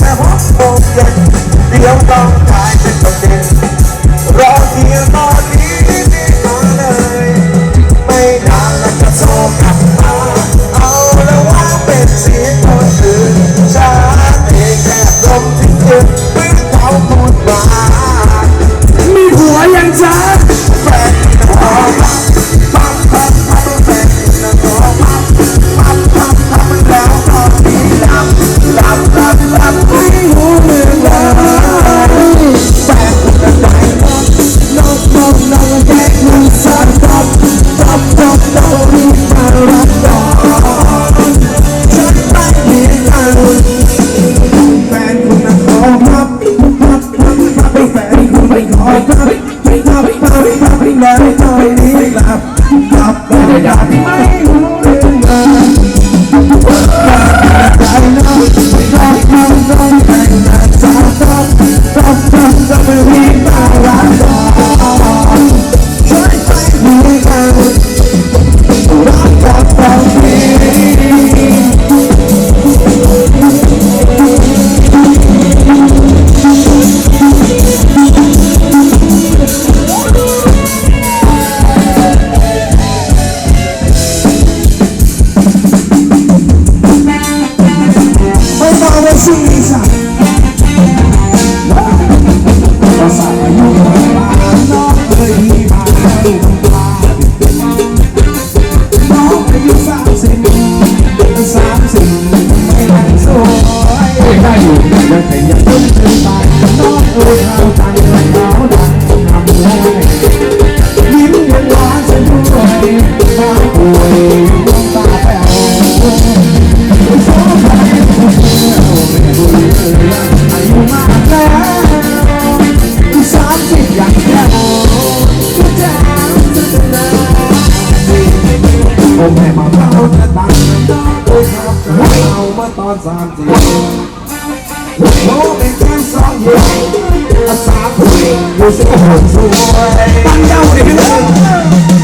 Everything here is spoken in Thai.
แม่หกโมงเดียวต้องถ่ายเป็นประเด็นรอที่ เลยเท่านี้หลับหลับไม่ได้ไม่รู้เรื่องเลยใจน้องร้องร้องร้องแต่งหน้าสาวต้องต้องต้องต้องม่มีภาระาเมื่อตอนสามสิบโมเป็นแค่สองเย้นอาสาคุยดูสวยสวยตั้งเจ้าดิ